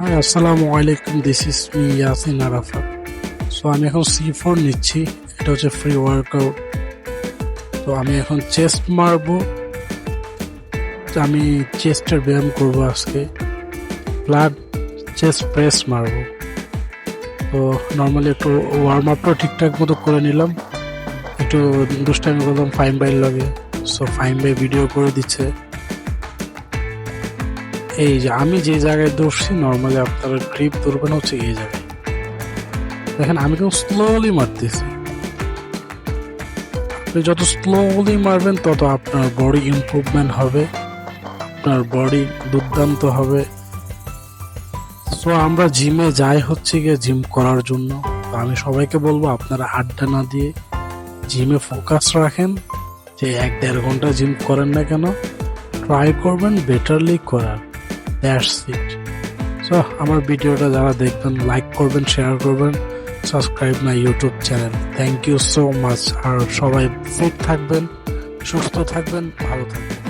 High আসসালামু আলাইকুম this is me Yasin Arafat so আমি এখন সি ফোর নিচ্ছি। এটা হচ্ছে ফ্রি ওয়ার্কআউট তো আমি এখন চেস্ট মারবো। আমি চেস্টের ব্যায়াম করব আজকে। ব্লাড চেস্ট প্রেস মারবো। তো নর্মালি একটু ওয়ার্ম আপটা ঠিকঠাক মতো করে নিলাম। একটু দুষ্টামি করলাম ফাইন বাইর লাগে। সো ফাইন বাই ভিডিও করে দিচ্ছে। এই যে আমি যে জায়গায় দৌড়ছি নর্মালি আপনারা গ্রিপ ধরবেন হচ্ছে এই জায়গায়। দেখেন, আমি কিন্তু স্লোলি মারতেছি। আপনি যত স্লোলি মারবেন, তত আপনার বডি ইমপ্রুভমেন্ট হবে, আপনার বডি দুর্দান্ত হবে। সো আমরা জিমে যাই হচ্ছে গিয়ে জিম করার জন্য। তো আমি সবাইকে বলব, আপনারা আড্ডা না দিয়ে জিমে ফোকাস রাখেন, যে এক দেড় ঘণ্টা জিম করেন না কেন ট্রাই করবেন বেটারলি করার। That's it. সো আমার ভিডিওটা যারা দেখবেন লাইক করবেন শেয়ার করবেন subscribe my YouTube channel thank you so much আর সবাই ফিট থাকবেন, সুস্থ থাকবেন, ভালো থাকবেন।